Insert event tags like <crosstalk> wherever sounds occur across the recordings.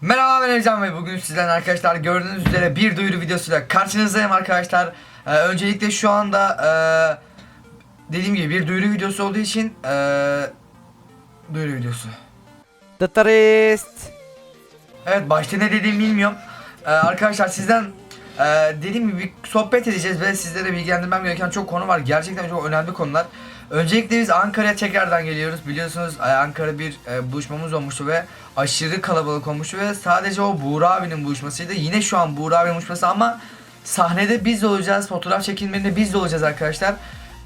Merhaba ben Ercan ve bugün sizden arkadaşlar gördüğünüz üzere bir duyuru videosuyla karşınızdayım arkadaşlar. Ee, öncelikle şu anda ee, dediğim gibi bir duyuru videosu olduğu için ee, duyuru videosu. Dıtırist. Evet başta ne dediğimi bilmiyorum. Ee, arkadaşlar sizden ee, dediğim gibi bir sohbet edeceğiz ve sizlere bilgilendirmem gereken çok konu var. Gerçekten çok önemli konular. Öncelikle biz Ankara'ya tekrardan geliyoruz. Biliyorsunuz e, Ankara bir e, buluşmamız olmuştu ve aşırı kalabalık olmuştu ve sadece o Buğra abinin buluşmasıydı. Yine şu an Buğra abinin buluşması ama sahnede biz de olacağız. Fotoğraf çekilmelerinde biz de olacağız arkadaşlar.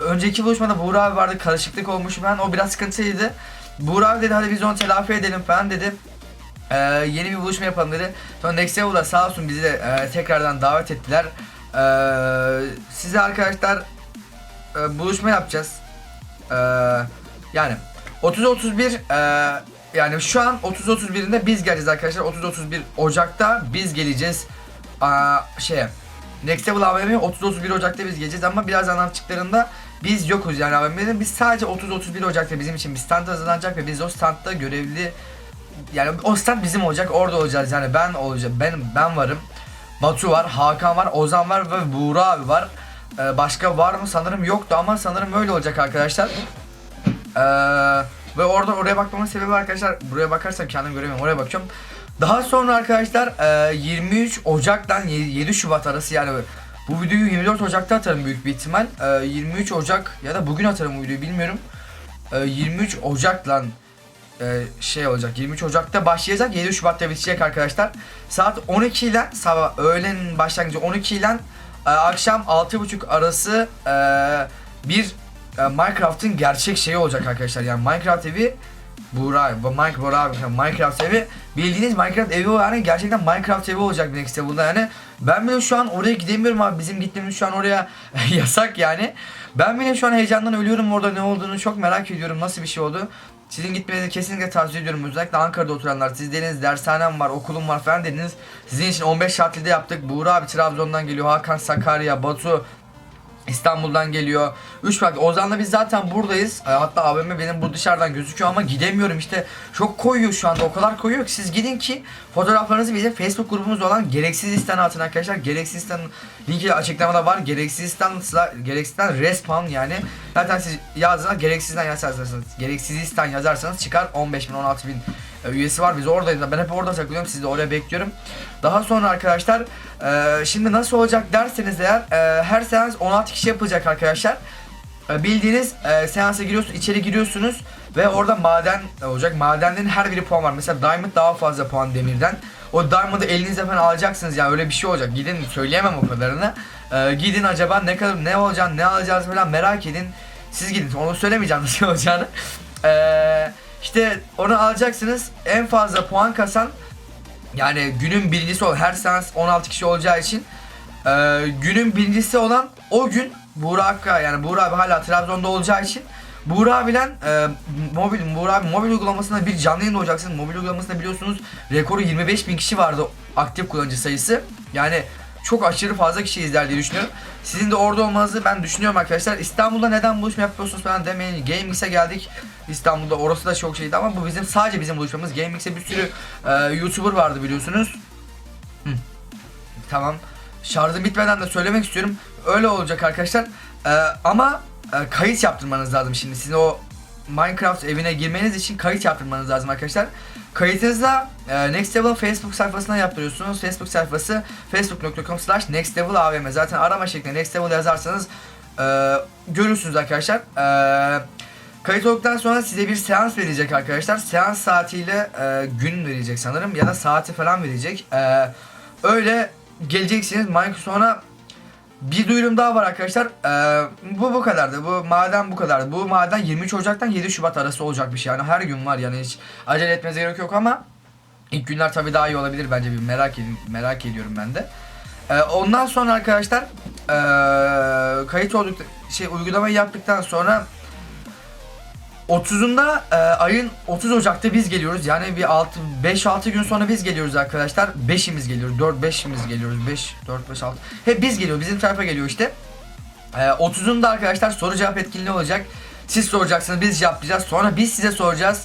Önceki buluşmada Buğra abi vardı. Karışıklık olmuş ben. O biraz sıkıntılıydı. Buğra abi dedi hadi biz onu telafi edelim falan dedi. Ee, yeni bir buluşma yapalım dedi. Sonra Next Level'da sağ olsun bizi de e, tekrardan davet ettiler. Ee, size arkadaşlar e, buluşma yapacağız. Ee, yani 30-31 e, yani şu an 30-31'inde biz geleceğiz arkadaşlar. 30-31 Ocak'ta biz geleceğiz. Aa, şeye Next Level AVM'ye 30-31 Ocak'ta biz geleceğiz ama birazdan anlattıklarında biz yokuz yani AVM'de. Biz sadece 30-31 Ocak'ta bizim için bir stand hazırlanacak ve biz o standta görevli yani o stand bizim olacak orada olacağız. Yani ben olacağım ben ben varım. Batu var Hakan var Ozan var ve Buğra abi var. Ee, başka var mı? Sanırım yoktu ama sanırım öyle olacak arkadaşlar. Ee, ve orada oraya bakmamın sebebi arkadaşlar buraya bakarsam kendim göremiyorum oraya bakıyorum daha sonra arkadaşlar e, 23 Ocak'tan 7 Şubat arası yani bu videoyu 24 Ocak'ta atarım büyük bir ihtimal. Ee, 23 Ocak ya da bugün atarım bu videoyu bilmiyorum. Ee, 23 Ocak'la e, şey olacak 23 Ocak'ta başlayacak 7 Şubat'ta bitecek arkadaşlar. Saat 12 ile sabah öğlen başlangıcı 12 ile e, akşam 6.30 arası e, bir e, Minecraft'ın gerçek şeyi olacak arkadaşlar. Yani Minecraft evi Buğra, bu Minecraft, Buğra abi, Minecraft evi. Bildiğiniz Minecraft evi yani gerçekten Minecraft evi olacak bir işte bunda yani. Ben bile şu an oraya gidemiyorum abi. Bizim gittiğimiz şu an oraya <laughs> yasak yani. Ben bile şu an heyecandan ölüyorum orada ne olduğunu çok merak ediyorum. Nasıl bir şey oldu sizin gitmenizi kesinlikle tavsiye ediyorum. Özellikle Ankara'da oturanlar. Siz dediniz dershanem var, okulum var falan dediniz. Sizin için 15 tatilde yaptık. Buğra abi Trabzon'dan geliyor. Hakan Sakarya, Batu İstanbul'dan geliyor. 3 farklı. Ozan'la biz zaten buradayız. E, Hatta abime benim bu dışarıdan gözüküyor ama gidemiyorum işte. Çok koyuyor şu anda. O kadar koyuyor ki siz gidin ki fotoğraflarınızı bizim Facebook grubumuz olan Gereksiz İstan atın arkadaşlar. Gereksiz İstan linki açıklamada var. Gereksiz İstan Gereksiz İstan respawn yani. Zaten siz yazdığınızda Gereksiz'den yazarsanız Gereksiz İstan yazarsanız çıkar 15 bin 16 bin üyesi var. Biz oradayız. Ben hep orada takılıyorum. Sizi de oraya bekliyorum. Daha sonra arkadaşlar e, şimdi nasıl olacak derseniz eğer e, her seans 16 kişi yapılacak arkadaşlar. E, bildiğiniz e, seansa giriyorsunuz, içeri giriyorsunuz ve orada maden olacak. Madenlerin her biri puan var. Mesela Diamond daha fazla puan demirden. O Diamond'ı elinize falan alacaksınız yani öyle bir şey olacak. Gidin söyleyemem o kadarını. E, gidin acaba ne kadar ne olacağını, ne alacağınızı falan merak edin. Siz gidin. Onu söylemeyeceğim <laughs> nasıl olacağını. Eee işte onu alacaksınız. En fazla puan kasan yani günün birincisi olan her seans 16 kişi olacağı için e, günün birincisi olan o gün Buğra Akka yani Buğra abi hala Trabzon'da olacağı için Buğra abilen e, mobil Buğra abi mobil uygulamasında bir canlı yayında olacaksınız. Mobil uygulamasında biliyorsunuz rekoru 25 bin kişi vardı aktif kullanıcı sayısı. Yani çok aşırı fazla kişi izler diye düşünüyorum. Sizin de orada olmanızı ben düşünüyorum arkadaşlar. İstanbul'da neden buluşma yapıyorsunuz falan demeyin. GameX'e geldik. İstanbul'da orası da çok şeydi ama bu bizim sadece bizim buluşmamız. GameX'e bir sürü e, YouTuber vardı biliyorsunuz. Hı. Tamam. Şarjım bitmeden de söylemek istiyorum. Öyle olacak arkadaşlar. E, ama e, kayıt yaptırmanız lazım şimdi. Sizin o Minecraft evine girmeniz için kayıt yaptırmanız lazım arkadaşlar. Kayıtınızda e, Next Level Facebook sayfasına yaptırıyorsunuz. Facebook sayfası facebook.com slash Next Level AVM. Zaten arama şeklinde Next Level yazarsanız e, görürsünüz arkadaşlar. E, kayıt olduktan sonra size bir seans verecek arkadaşlar. Seans saatiyle e, gün verecek sanırım ya da saati falan verecek. E, öyle geleceksiniz. Minecraft sonra bir duyurum daha var arkadaşlar. Ee, bu bu kadardı. Bu maden bu kadardı. Bu maden 23 Ocak'tan 7 Şubat arası olacak bir şey. Yani her gün var yani hiç acele etmenize gerek yok ama ilk günler tabii daha iyi olabilir bence bir merak edin merak ediyorum ben de. Ee, ondan sonra arkadaşlar ee, kayıt olduk şey uygulamayı yaptıktan sonra 30'unda e, ayın 30 Ocak'ta biz geliyoruz. Yani bir 6 5 6 gün sonra biz geliyoruz arkadaşlar. 5'imiz geliyoruz. 4 5'imiz geliyoruz. 5 4 5 6. Hep biz geliyor. Bizim tarafa geliyor işte. E, 30'unda arkadaşlar soru cevap etkinliği olacak. Siz soracaksınız, biz cevaplayacağız. Sonra biz size soracağız.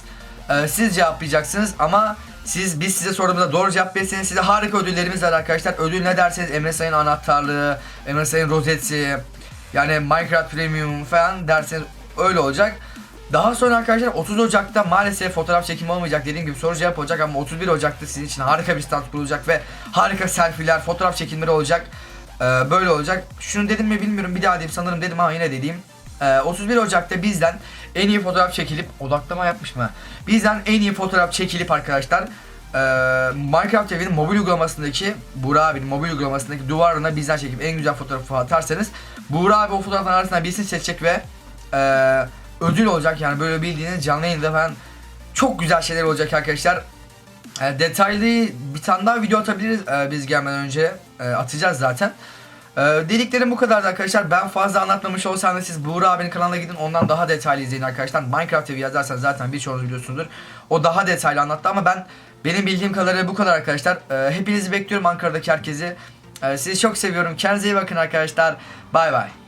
E, siz cevaplayacaksınız ama Siz biz size sorduğumuzda doğru cevap verirseniz size harika ödüllerimiz var arkadaşlar. Ödül ne derseniz Emre Sayın anahtarlığı, Emre Sayın rozeti, yani Minecraft Premium falan derseniz öyle olacak. Daha sonra arkadaşlar 30 Ocak'ta maalesef fotoğraf çekimi olmayacak dediğim gibi soru cevap olacak ama 31 Ocak'ta sizin için harika bir stand kurulacak ve harika selfie'ler, fotoğraf çekimleri olacak. Ee, böyle olacak. Şunu dedim mi bilmiyorum bir daha diyeyim sanırım dedim ama yine dediğim. Ee, 31 Ocak'ta bizden en iyi fotoğraf çekilip odaklama yapmış mı? Bizden en iyi fotoğraf çekilip arkadaşlar ee, Minecraft TV'nin mobil uygulamasındaki Buğra abinin mobil uygulamasındaki duvarına bizden çekip en güzel fotoğrafı atarsanız Buğra abi o fotoğrafların arasından birisini seçecek ve ee, ödül olacak yani böyle bildiğiniz canlı yayında falan çok güzel şeyler olacak arkadaşlar. E, detaylı bir tane daha video atabiliriz e, biz gelmeden önce E, atacağız zaten. E, dediklerim bu kadardı arkadaşlar. Ben fazla anlatmamış olsam da siz Buğra abinin kanalına gidin ondan daha detaylı izleyin arkadaşlar. Minecraft TV yazarsanız zaten birçoğunuz biliyorsunuzdur. O daha detaylı anlattı ama ben benim bildiğim kadarıyla bu kadar arkadaşlar. E, hepinizi bekliyorum Ankara'daki herkesi. E, sizi çok seviyorum. Kendinize iyi bakın arkadaşlar. Bay bay.